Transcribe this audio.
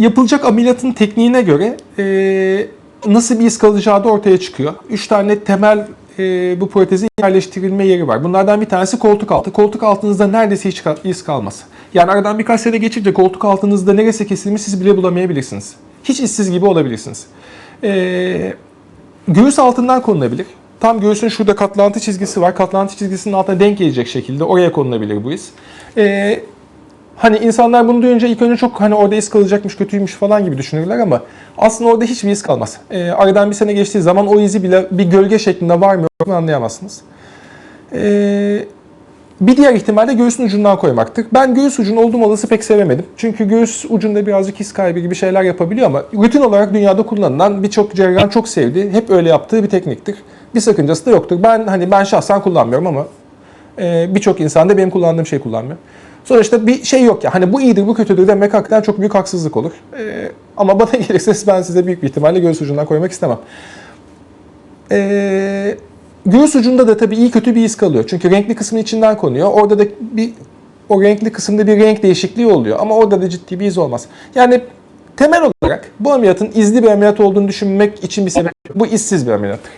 yapılacak ameliyatın tekniğine göre e, nasıl bir iz kalacağı da ortaya çıkıyor. Üç tane temel e, bu protezin yerleştirilme yeri var. Bunlardan bir tanesi koltuk altı. Koltuk altınızda neredeyse hiç iz kalmaz. Yani aradan birkaç sene geçince koltuk altınızda neresi kesilmiş siz bile bulamayabilirsiniz. Hiç işsiz gibi olabilirsiniz. E, göğüs altından konulabilir. Tam göğsün şurada katlantı çizgisi var. Katlantı çizgisinin altına denk gelecek şekilde oraya konulabilir bu iz. E, Hani insanlar bunu duyunca ilk önce çok hani orada iz kalacakmış, kötüymüş falan gibi düşünürler ama aslında orada hiçbir iz kalmaz. Ee, aradan bir sene geçtiği zaman o izi bile bir gölge şeklinde var mı yok mu anlayamazsınız. Ee, bir diğer ihtimal de göğsün ucundan koymaktır. Ben göğüs ucunun olduğum olası pek sevemedim. Çünkü göğüs ucunda birazcık his kaybı gibi şeyler yapabiliyor ama rutin olarak dünyada kullanılan birçok cerrahın çok sevdiği, hep öyle yaptığı bir tekniktir. Bir sakıncası da yoktur. Ben hani ben şahsen kullanmıyorum ama e, birçok insan da benim kullandığım şey kullanmıyor. Sonuçta bir şey yok ya. Hani bu iyidir, bu kötüdür demek hakikaten çok büyük haksızlık olur. E, ama bana gelirse ben size büyük bir ihtimalle göğüs ucundan koymak istemem. E, göğüs ucunda da tabii iyi kötü bir iz kalıyor. Çünkü renkli kısmın içinden konuyor. Orada da bir o renkli kısımda bir renk değişikliği oluyor. Ama orada da ciddi bir iz olmaz. Yani temel olarak bu ameliyatın izli bir ameliyat olduğunu düşünmek için bir sebep. Bu izsiz bir ameliyat.